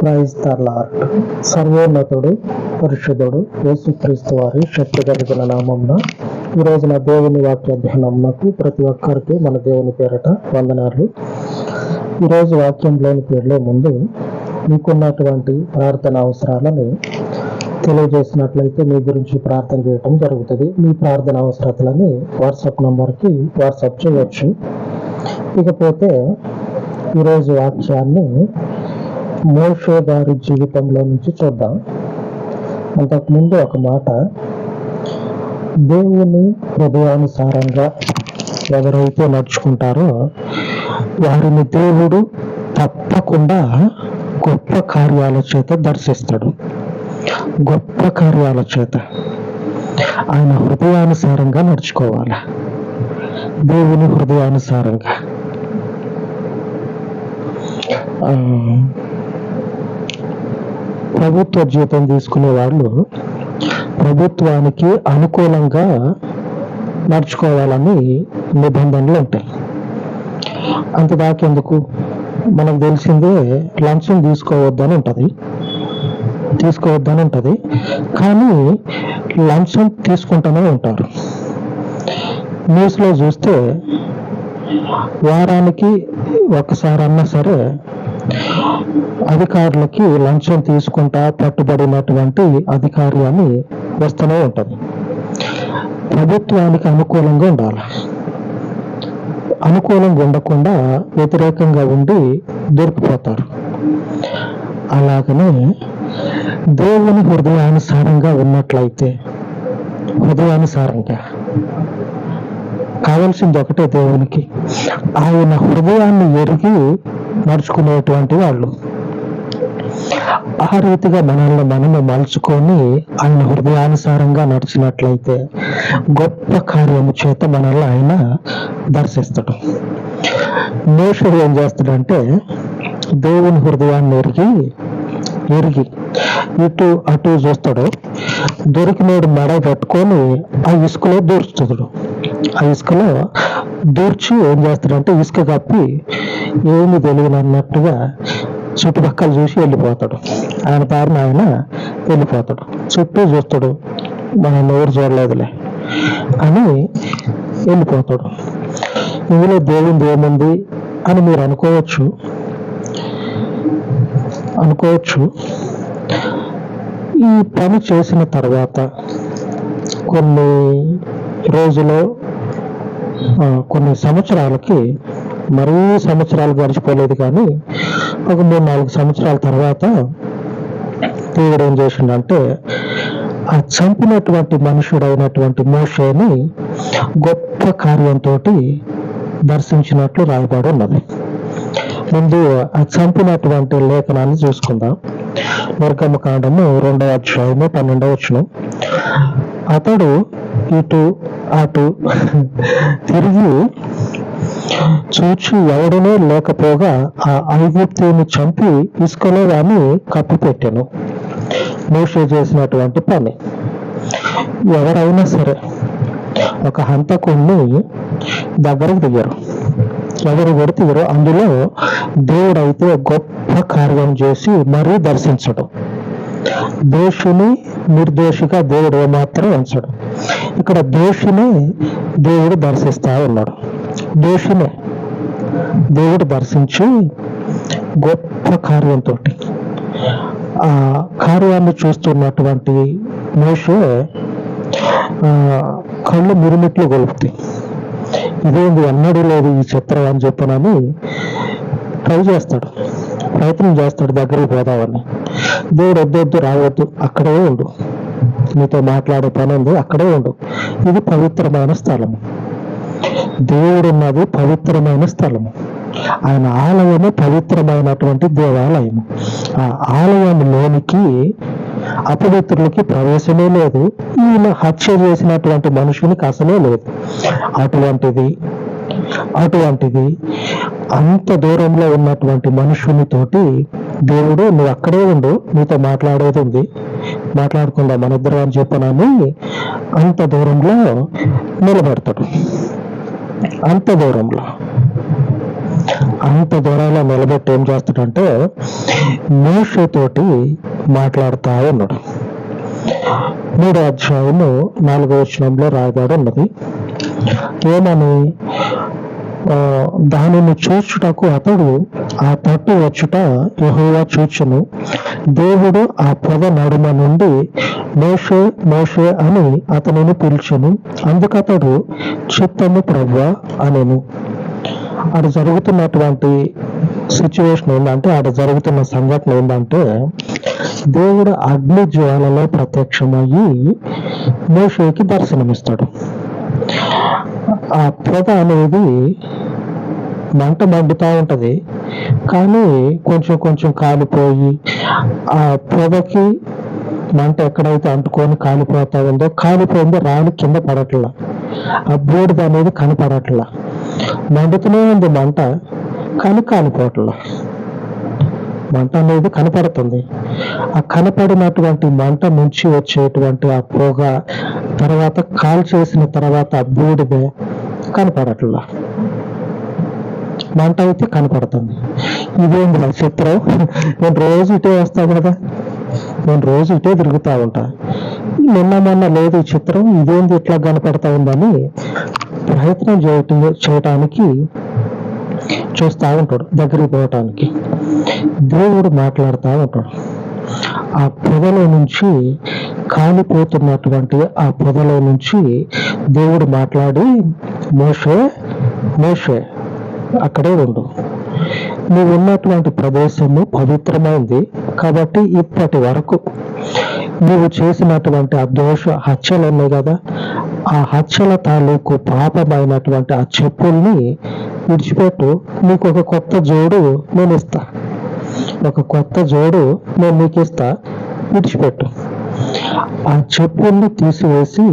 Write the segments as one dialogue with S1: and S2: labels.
S1: Praise lord సర్వోన్నతుడు పరిశుద్ధుడు యేసుక్రీస్తు వారి శక్తి కలిగిన నామంన ఈ రోజున దేవుని వాక్య అధ్యయనంకు ప్రతి ఒక్కరికి మన దేవుని పేరట వందనాలు. ఈరోజు వాక్యంలోనికి వెళ్ళే ముందు మీకున్నటువంటి ప్రార్థన అవసరాలని తెలియజేసినట్లయితే మీ గురించి ప్రార్థన చేయటం జరుగుతుంది. మీ ప్రార్థన అవసరతలని వాట్సాప్ నంబర్కి వాట్సాప్ చేయవచ్చు ఇకపోతే ఈరోజు వాక్యాన్ని మోషే గారి జీవితంలో నుంచి చూద్దాం. అంతకుముందు ఒక మాట. దేవుని హృదయానుసారంగా ఎవరైతే నడుచుకుంటారో వారిని దేవుడు తప్పకుండా గొప్ప కార్యాల చేత దర్శిస్తాడు. గొప్ప కార్యాల చేత. ఆయన హృదయానుసారంగా నడుచుకోవాలి. దేవుని హృదయానుసారంగా. ఆ, ప్రభుత్వ జీతం తీసుకునే వాళ్ళు ప్రభుత్వానికి అనుకూలంగా నడుచుకోవాలని నిబంధనలు ఉంటాయి. అంతదాకెందుకు మనకు తెలిసిందే లంచం తీసుకోవద్దని ఉంటుంది. తీసుకోవద్దని ఉంటుంది కానీ లంచం తీసుకుంటూనే ఉంటారు. న్యూస్లో చూస్తే వారానికి ఒకసారి అన్నా సరే అధికారులకి లంచం తీసుకుంటా పట్టుబడినటువంటి అధికారి అని వస్తూనే ఉంటుంది. ప్రభుత్వానికి అనుకూలంగా ఉండాలి. అనుకూలంగా ఉండకుండా వ్యతిరేకంగా ఉండి దొరికిపోతారు అలాగనే దేవుని హృదయానుసారంగా ఉన్నట్లయితే హృదయానుసారంగా కావలసింది ఒకటే దేవునికి. ఆయన హృదయాన్ని ఎరిగి నడుచుకునేటువంటి వాళ్ళు. ఆ రీతిగా మనల్ని మనము మలుచుకొని ఆయన హృదయానుసారంగా నడిచినట్లయితే గొప్ప కార్యము చేత మనల్ని ఆయన దర్శిస్తాడు. మోషుడు ఏం చేస్తాడంటే దేవుని హృదయాన్ని ఎరిగి ఎరిగి ఇటు అటు చూస్తాడు. దొరికినోడు మడ పట్టుకొని ఆ ఇసుకలో దూర్చుతాడు ఆ ఇసుకలో దూర్చి ఏం చేస్తాడంటే ఇసుక కప్పి ఏమి తెలియదు అన్నట్టుగా చుట్టుపక్కల చూసి వెళ్ళిపోతాడు. ఆయన పారిన ఆయన వెళ్ళిపోతాడు. చుట్టూ చూస్తాడు మనం ఎవరు చూడలేదులే అని వెళ్ళిపోతాడు. ఇందులో దేవుంది ఏముంది అని మీరు అనుకోవచ్చు. అనుకోవచ్చు. ఈ పని చేసిన తర్వాత కొన్ని రోజులు కొన్ని సంవత్సరాలకి మరీ సంవత్సరాలు గడిచిపోలేదు కానీ ఒక మూడు నాలుగు సంవత్సరాల తర్వాత దేవుడు ఏం చేసిండంటే ఆ చంపినటువంటి మనుషుడైనటువంటి మోషేని గొప్ప కార్యంతో దర్శించినట్లు రాయబడి ఉన్నది. ముందు ఆ చంపినటువంటి లేఖనాన్ని చూసుకుందాం. నిర్గమ కాండము రెండవ అధ్యాయము పన్నెండవ వచ్చిన అతడు ఇటు అటు. తిరిగి చూచి ఎవడనే లేకపోగా ఆ ఐగుప్తిని చంపి ఇసుకలో వాని కప్పిపెట్టాను మోషే చేసినటువంటి పని. ఎవరైనా సరే ఒక హంతకుణ్ణి దగ్గరకు దిగారు. ఎవరు పెడితే అందులో దేవుడైతే గొప్ప కార్యం చేసి మరీ దర్శించడం. దోషిని నిర్దోషిగా దేవుడు ఏమాత్రం ఉంచడు. ఇక్కడ దోషిని దేవుడు దర్శిస్తా ఉన్నాడు. దోషిని దేవుడు దర్శించి గొప్ప కార్యంతో ఆ కార్యాన్ని చూస్తున్నటువంటి మోషే ఆ, కళ్ళు మిరుమిట్లు గొలుపుతాయి. ఇదేంది ఎన్నడూ లేదు ఈ చిత్రం అని చెప్పనని ట్రై చేస్తాడు. ప్రయత్నం చేస్తాడు దగ్గరికి పోదామని. దేవుడు వద్దొద్దు రావద్దు అక్కడే ఉండు. నీతో మాట్లాడే పని ఉంది అక్కడే ఉండు. ఇది పవిత్రమైన స్థలము. దేవుడు ఉన్నది పవిత్రమైన స్థలము. ఆయన ఆలయము పవిత్రమైనటువంటి దేవాలయము. ఆ ఆలయంలోనికి అపవిత్రులకి ప్రవేశమే లేదు. ఈయన హత్య చేసినటువంటి మనుషునికి అసలే లేదు. అటువంటిది అటువంటిది. అంత దూరంలో ఉన్నటువంటి మనుషునితోటి దేవుడు నువ్వు అక్కడే ఉండు నీతో మాట్లాడేది ఉంది. మాట్లాడకుండా మన ఇద్దరు అని చెప్పనని అంత దూరంలో నిలబెడతాడు. అంత దూరంలో. అంత దూరంలో నిలబెట్టి ఏం చేస్తాడంటే మోషతోటి మాట్లాడుతూ ఉన్నాడు. మూడో అధ్యాయము నాలుగో వచనంలో రాయబడి ఉన్నది. ఏమని? దానిని చూచుటకు అతడు ఆ తట్టు వచ్చుట యహోవా చూచును. దేవుడు ఆ పొద నడుమ నుండి మోషే మోషే అని అతనిని పిలిచెను. అందుకతడు చిత్తము ప్రవ్వా అనెను. ఆడ జరుగుతున్నటువంటి సిచ్యువేషన్ ఏంటంటే ఆడ జరుగుతున్న సంఘటన ఏంటంటే దేవుడు అగ్ని జ్వాలలో ప్రత్యక్షమయ్యి మోషేకి దర్శనమిస్తాడు. ఆ పొద అనేది మంట మండుతూ ఉంటుంది. కానీ కొంచెం కొంచెం కాలిపోయి ఆ పొదకి మంట ఎక్కడైతే అంటుకొని కాలిపోతా ఉందో కాలిపోయిందో రాని కింద పడట్లా. ఆ బూడిద అనేది కనపడట్లా. మండుతూనే ఉంది మంట కానీ కాలిపోవట్లా. మంట అనేది కనపడుతుంది. ఆ కనపడినటువంటి మంట నుంచి వచ్చేటువంటి ఆ పొగ తర్వాత కాల్ చేసిన తర్వాత ఆ బూడిద కనపడట్లా. మంట అయితే కనపడుతుంది. ఇదేంది నక్షత్రం చిత్రం నేను రోజు ఇటే వస్తాను కదా. నేను రోజు ఇటే తిరుగుతా ఉంటా. నిన్న మొన్న లేదు చిత్రం ఇదేంది ఇట్లా కనపడతా ఉందని ప్రయత్నం చేయటం చేయటానికి చూస్తూ ఉంటాడు దగ్గరికి పోవటానికి. దేవుడు మాట్లాడుతూ ఉంటాడు. ఆ పొదలో నుంచి కాలిపోతున్నటువంటి ఆ పొదలో నుంచి దేవుడు మాట్లాడి మోషే మోషే అక్కడే ఉండు. నువ్వు ఉన్నటువంటి ప్రదేశము పవిత్రమైంది కాబట్టి ఇప్పటి వరకు నువ్వు చేసినటువంటి ఆ దోష హత్యలు ఉన్నాయి కదా. ఆ హత్యల తాలూకు పాపమైనటువంటి ఆ చెప్పుల్ని విడిచిపెట్టు. నీకు ఒక కొత్త జోడు నేను ఇస్తా ఒక కొత్త జోడు నేను నీకు ఇస్తా విడిచిపెట్టు. ఆ చెప్పుల్ని తీసివేసి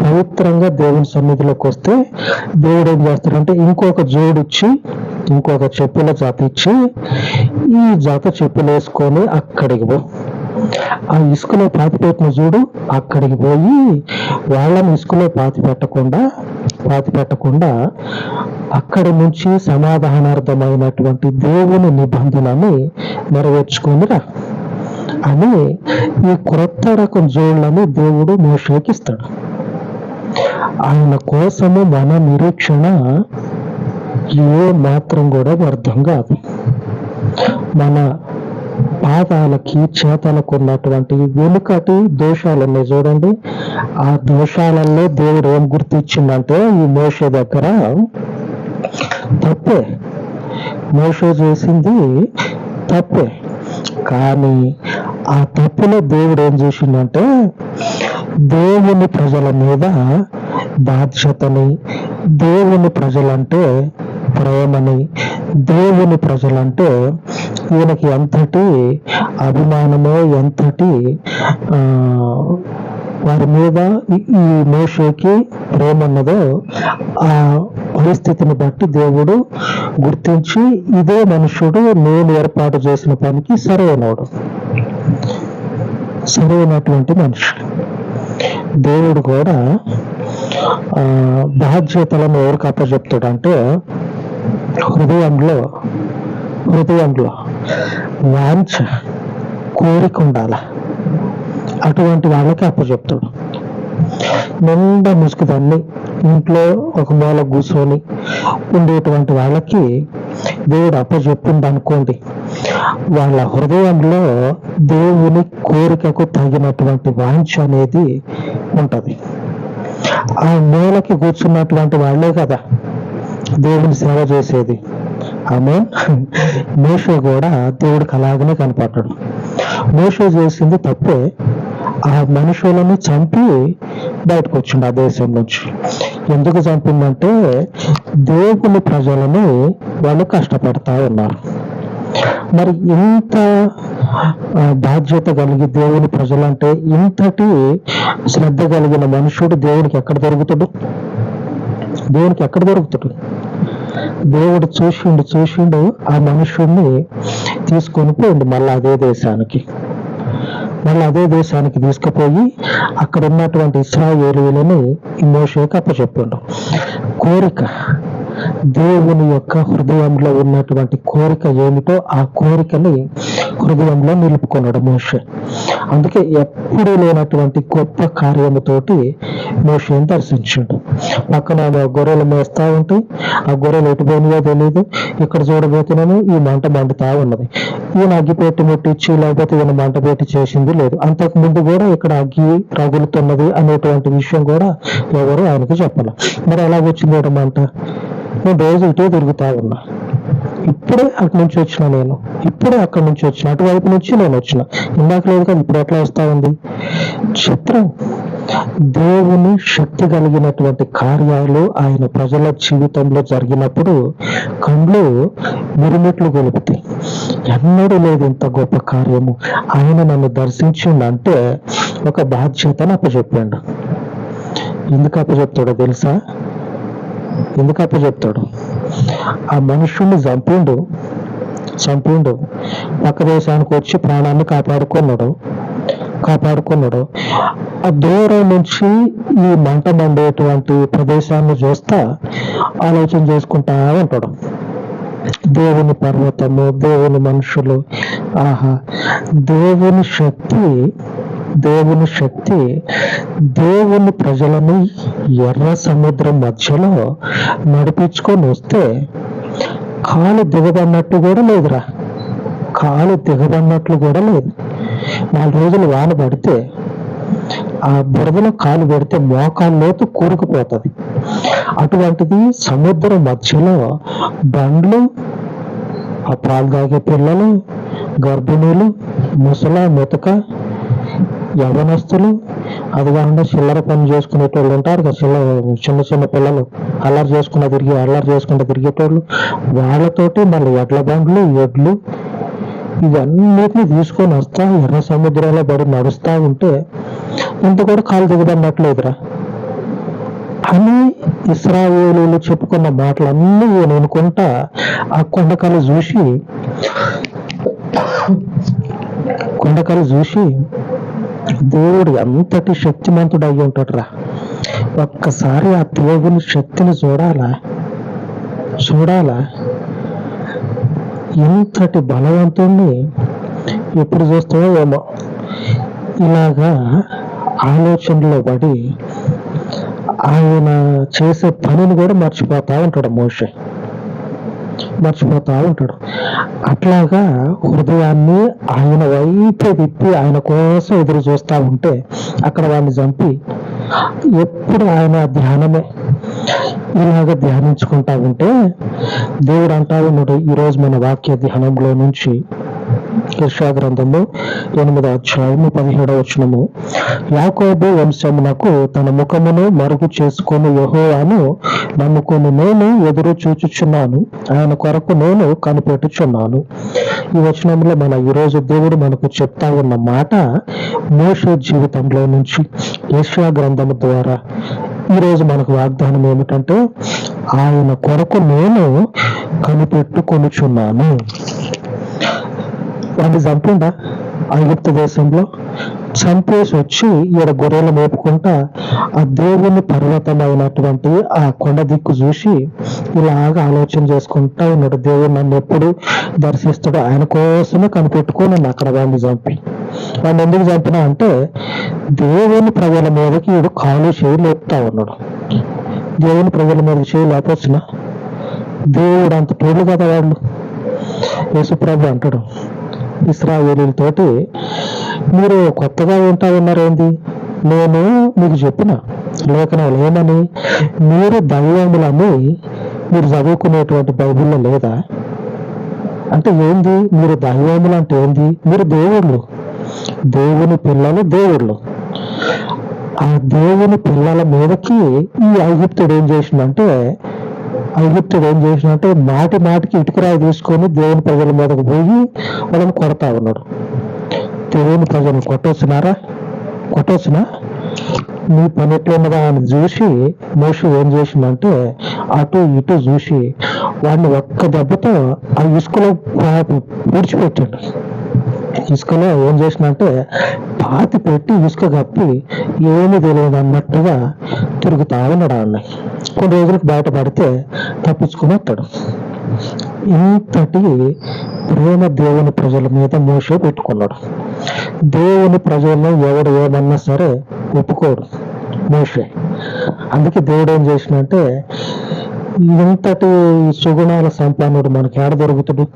S1: పవిత్రంగా దేవుని సన్నిధిలోకి వస్తే దేవుడు ఏం చేస్తాడంటే ఇంకొక జోడిచ్చి ఇంకొక చెప్పుల జాత ఇచ్చి ఈ జాత చెప్పులు వేసుకొని అక్కడికి పో. ఆ ఇసుకలో పాతి పెట్టిన చూడు అక్కడికి పోయి వాళ్ళని ఇసుకలో పాతి పెట్టకుండా పాతి పెట్టకుండా అక్కడి నుంచి సమాధానార్థమైనటువంటి దేవుని నిబంధనని నెరవేర్చుకొని రా. అని ఈ క్రొత్త రకం జోళ్ళను దేవుడు మోషకి ఇస్తాడు. ఆయన కోసము మన నిరీక్షణ ఏ మాత్రం కూడా వ్యర్థం కాదు. మన పాదాలకి చేతలకు ఉన్నటువంటి వెనుకటి దోషాలు ఉన్నాయి చూడండి. ఆ దోషాలలో దేవుడు ఏం గుర్తించిందంటే ఈ మోష దగ్గర తప్పే. మోష చేసింది తప్పే. కానీ ఆ తప్పులో దేవుడు ఏం చేసిందంటే దేవుని ప్రజల మీద బాధ్యతని దేవుని ప్రజలంటే ప్రేమని దేవుని ప్రజలంటే ఈయనకి ఎంతటి అభిమానమో ఎంతటి ఆ, వారి మీద ఈ- ఈ ప్రేమ ఉన్నదో ఆ పరిస్థితిని బట్టి దేవుడు గుర్తించి ఇదే మనుషుడు నేను ఏర్పాటు చేసిన పనికి సరైనవాడు. సరైనటువంటి మనిషి దేవుడు కూడా ఆ, బాధ్యతలను ఎవరికి అప్పచెప్తాడంటే హృదయంలో హృదయంలో వాంఛ కోరిక ఉండాల. అటువంటి వాళ్ళకి అప్పచెప్తాడు. నిండా ముసుగుదాన్ని ఇంట్లో ఒక మూల కూర్చొని ఉండేటువంటి వాళ్ళకి దేవుడు అప్పచెప్పింది అనుకోండి. వాళ్ళ హృదయంలో దేవుని కోరికకు తగినటువంటి వాంఛ అనేది ఉంటుంది. ఆ మూలకి కూర్చున్నటువంటి వాళ్ళే కదా దేవుని సేవ చేసేది. ఆమె మోషే కూడా దేవుడికి అలాగనే కనపడ్డాడు. మోషే చేసింది తప్పే. ఆ మనుషులను చంపి బయటకు వచ్చిండు ఆ దేశం నుంచి. ఎందుకు చంపిందంటే దేవుని ప్రజలను వాళ్ళు కష్టపెడతా ఉన్నారు. మరి ఇంత బాధ్యత కలిగి దేవుని ప్రజలంటే ఇంతటి శ్రద్ధ కలిగిన మనుషుడు దేవునికి ఎక్కడ దొరుకుతాడు? దేవునికి ఎక్కడ దొరుకుతాడు? దేవుడు చూసిండు చూసిండు ఆ మనుషుడిని తీసుకొని పోయిండు మళ్ళీ అదే దేశానికి. మళ్ళీ అదే దేశానికి తీసుకుపోయి అక్కడ ఉన్నటువంటి ఇస్రాయేలీలను ఈ అప్పచెప్పిండు. కోరిక దేవుని యొక్క హృదయంలో ఉన్నటువంటి కోరిక ఏమిటో ఆ కోరికని హృదయంలో నిలుపుకున్నాడు మోషే. అందుకే ఎప్పుడూ లేనటువంటి గొప్ప కార్యముతోటి మోషేని దర్శించాడు. పక్కన గొర్రెలు మేస్తా ఉంటే ఆ గొర్రెలు ఎటుపోయినాయో తెలియదు ఇక్కడ చూడబోతున్నాము ఈ మంట మండుతా ఉన్నది. ఈయన అగ్గి పెట్టి ముట్టించి లేకపోతే ఈయన మంట పెట్టి చేసింది లేదు. అంతకు ముందు కూడా ఇక్కడ అగ్గి రగులుతున్నది అనేటువంటి విషయం కూడా ఎవరు ఆయనకు చెప్పాలి. మరి ఎలా వచ్చింది మంట? నేను రోజు ఇటే తిరుగుతా ఉన్నా. ఇప్పుడే అక్కడి నుంచి వచ్చిన నేను. ఇప్పుడే అక్కడి నుంచి వచ్చిన. అటువైపు నుంచి నేను వచ్చిన. ఇందాక లేదు కదా ఇప్పుడు ఎట్లా వస్తా ఉంది? చిత్రం. దేవుని శక్తి కలిగినటువంటి కార్యాలు ఆయన ప్రజల జీవితంలో జరిగినప్పుడు కళ్ళు మిరుమిట్లు గొలుపుతాయి. ఎన్నడూ లేదు ఇంత గొప్ప కార్యము. ఆయన నన్ను దర్శించిండంటే ఒక బాధ్యతను అప్పచెప్పాడు. ఎందుకు అప్పచెప్తాడో తెలుసా? ఎందుకు అప్పచెప్తాడు? ఆ మనుషుణ్ణి చంపిండు. చంపిండు. పక్క దేశానికి వచ్చి ప్రాణాన్ని కాపాడుకున్నాడు. కాపాడుకున్నాడు. ఆ దూరం నుంచి ఈ మంట మండేటువంటి ప్రదేశాన్ని చూస్తా ఆలోచన చేసుకుంటా ఉంటాడు. దేవుని పర్వతము దేవుని మనుషులు ఆహా దేవుని శక్తి దేవుని శక్తి దేవుని ప్రజలను ఎర్ర సముద్రం మధ్యలో నడిపించుకొని వస్తే కాలు దిగబడినట్టు కూడా లేదురా. కాలు దిగబడినట్లు కూడా లేదు. నాలుగు రోజులు వాన పడితే ఆ బురదలో కాలు పెడితే మోకాల్లోతు కూరుకుపోతుంది. అటువంటిది సముద్రం మధ్యలో బండ్లు ఆ పాలు తాగే పిల్లలు గర్భిణీలు ముసల ముతక యవనస్తులు అది కాకుండా చిల్లర పని చేసుకునేటోళ్ళు ఉంటారు కదా చిల్లర చిన్న చిన్న పిల్లలు. అల్లరి చేసుకున్న తిరిగి అల్లరి చేసుకుంటూ తిరిగేటోళ్ళు వాళ్ళతోటి మళ్ళీ ఎడ్ల బండ్లు ఎడ్లు ఇవన్నిటిని తీసుకొని వస్తా ఎర్ర సముద్రంలో పడి నడుస్తా ఉంటే ఇంత కూడా కాలు దిగదన్నట్లేదురా. అని ఇస్రాయేలీలు చెప్పుకున్న మాటలన్నీ నేను అనుకుంటా ఆ కొండకాలు చూసి కొండకాలు చూసి దేవుడు ఎంతటి శక్తిమంతుడు అయి ఉంటాడురా. ఒక్కసారి ఆ దేవుని శక్తిని చూడాలా? చూడాలా? ఇంతటి బలవంతుణ్ణి ఎప్పుడు చూస్తామో ఏమో. ఇలాగా ఆలోచనలో పడి ఆయన చేసే పనిని కూడా మర్చిపోతా ఉంటాడు మోషే. మర్చిపోతా ఉంటాడు. అట్లాగా హృదయాన్ని ఆయన వైపే తిప్పి ఆయన కోసం ఎదురు చూస్తా ఉంటే అక్కడ వాడిని చంపి ఎప్పుడు ఆయన ధ్యానమే ఇలాగ ధ్యానించుకుంటా ఉంటే దేవుడు అంటా ఉన్నాడు ఈరోజు మన వాక్య ధ్యానంలో నుంచి యెషయా గ్రంథము ఎనిమిదో అధ్యాయము పదిహేడవ వచనము. యాకోబు వంశమునకు తన ముఖమును మరుగు చేసుకొని యెహోవాను నమ్ముకొని నేను ఎదురు చూచుచున్నాను. ఆయన కొరకు నేను కనిపెట్టుచున్నాను. ఈ వచనంలో మన ఈరోజు దేవుడు మనకు చెప్తా ఉన్న మాట మోష జీవితంలో నుంచి యెషయా గ్రంథము ద్వారా ఈరోజు మనకు వాగ్దానం ఏమిటంటే ఆయన కొరకు నేను కనిపెట్టుకొనుచున్నాను. వాళ్ళు చంపిండా? ఐగుప్త దేశంలో చంపేసి వచ్చి ఈడ గొర్రెలు మేపుకుంటా ఆ దేవుని పర్వతమైనటువంటి ఆ కొండ దిక్కు చూసి ఇలాగ ఆలోచన చేసుకుంటా ఉన్నాడు. దేవుడు నన్ను ఎప్పుడు దర్శిస్తాడు ఆయన కోసమే కనిపెట్టుకొని నన్ను అక్కడ వాడిని చంపి. వాడిని ఎందుకు చంపినా అంటే దేవుని ప్రజల మీదకి వీడు కాలు చేయి లేపుతా ఉన్నాడు. దేవుని ప్రజల మీదకి చేయి లేపొచ్చిన? దేవుడు అంత తోడు కదా వాళ్ళు యేసుప్రభు అంటాడు ఇస్రాయేలీలతోటి మీరు కొత్తగా ఉంటా ఉన్నారేంది? నేను మీకు చెప్పిన లేఖనాలు ఏమని? మీరు దైవములని మీరు చదువుకునేటువంటి బైబిల్లో లేదా? అంటే ఏంది? మీరు దైవములు అంటే ఏంది? మీరు దేవుళ్ళు. దేవుని పిల్లలు దేవుళ్ళు. ఆ దేవుని పిల్లల మీదకి ఈ ఐగుప్తుడు ఏం చేసిందంటే ఐగుప్తుడు ఏం చేసినంటే మాటి మాటికి ఇటుకరాయి తీసుకొని దేవుని ప్రజల మీదకు పోయి వాళ్ళని కొడతా ఉన్నాడు. దేవుని ప్రజలను కొట్టొచ్చినారా? కొట్టొచ్చినా? నీ పని ఎట్లున్నదా అని చూసి మోషు ఏం చేసిందంటే అటు ఇటు చూసి వాడిని ఒక్క దెబ్బతో ఆ ఇసుకలో పూడ్చిపెట్టాడు. ఇసుకలో ఏం చేసినంటే పాతి పెట్టి ఇసుక కప్పి ఏమీ తెలియదు అన్నట్టుగా తిరుగుతా ఉన్నాడు ఆమె కొన్ని రోజులకు బయటపడితే తప్పించుకుని వస్తాడు. ఇంతటి ప్రేమ దేవుని ప్రజల మీద మోసే పెట్టుకున్నాడు. దేవుని ప్రజల్లో ఎవడు ఏమన్నా సరే ఒప్పుకోరు మోషే అందుకే దేవుడు ఏం చేసినంటే ఇంతటి సుగుణాల సంపన్నుడు మనకి ఏడ దొరుకుతుడు?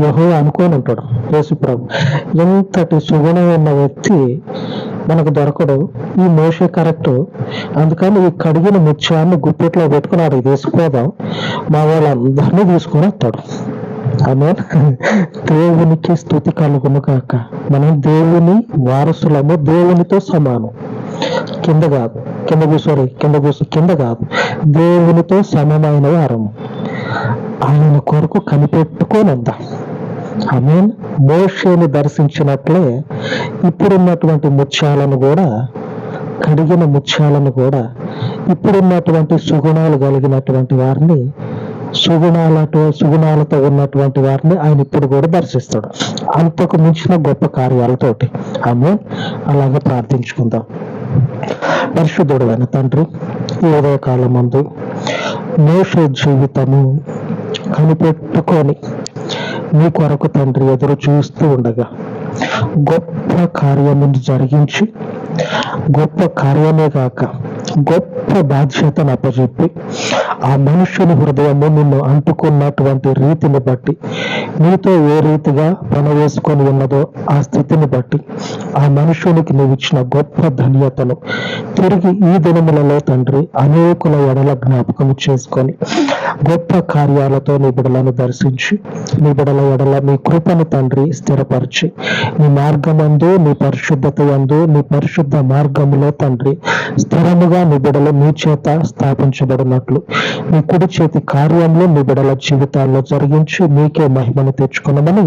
S1: యహో అనుకోని ఉంటాడు యేసుప్రభు ఎంతటి సుగుణం ఉన్న వ్యక్తి మనకు దొరకడు. ఈ మోషే కరెక్ట్. అందుకని ఈ కడిగిన ముత్యాన్ని గుప్పెట్లో పెట్టుకున్నాడు ఇది వేసిపోదాం మా వాళ్ళందరినీ తీసుకుని వస్తాడు. ఆమె దేవునికి స్థుతి కలుగును కాక మనం దేవుని వారసులము దేవునితో సమానం. కింద కాదు. కింద కూర్చోరి కింద కూర్చో కింద కాదు. దేవునితో సమానమైన వారము ఆయన కొరకు కనిపెట్టుకోనందా? ఆమె మోషేని దర్శించినట్లే ఇప్పుడున్నటువంటి ముత్యాలను కూడా కడిగిన ముత్యాలను కూడా ఇప్పుడున్నటువంటి సుగుణాలు కలిగినటువంటి వారిని సుగుణాలతో సుగుణాలతో ఉన్నటువంటి వారిని ఆయన ఇప్పుడు కూడా దర్శిస్తాడు. అంతకు మించిన గొప్ప కార్యాలతోటి. ఆమె అలాగే ప్రార్థించుకుందాం. పరిశుద్ధుడు అయిన తండ్రి ఈ ఉదయ కాలం ముందు మోష జీవితము కనిపెట్టుకొని మీ కొరకు తండ్రి ఎదురు చూస్తూ ఉండగా గొప్ప కార్యమును జరిగించి గొప్ప కార్యమే కాక గొప్ప బాధ్యతను అప్పచెప్పి ఆ మనుషుని హృదయము నిన్ను అంటుకున్నటువంటి రీతిని బట్టి నీతో ఏ రీతిగా పని వేసుకొని ఉన్నదో ఆ స్థితిని బట్టి ఆ మనుషునికి నువ్వు ఇచ్చిన గొప్ప ధన్యతను తిరిగి ఈ దినములలో తండ్రి అనేకుల ఎడల జ్ఞాపకము చేసుకొని గొప్ప కార్యాలతో నీ బిడలను దర్శించి నీ బిడల ఎడల నీ కృపను తండ్రి స్థిరపరిచి నీ మార్గమందు నీ పరిశుద్ధత యందు నీ పరిశుద్ధ మార్గములో తండ్రి స్థిరముగా నీ బిడలు నీ చేత స్థాపించబడినట్లు. నీ కుడి చేతి కార్యంలో నీ బిడల జీవితాల్లో జరిగించి నీకే మహిమను తెచ్చుకున్నామని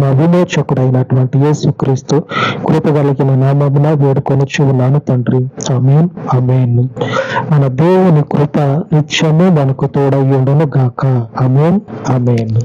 S1: మా విమోచకుడైనటువంటి యేసుక్రీస్తు కృప కలిగిన నామమున వేడుకొని ఉన్నాను తండ్రి. అమీన్ అమీన్ మన దేవుని కృప నిత్యము మనకు తోడయ్యుండును గాక అమేన్ అమేన్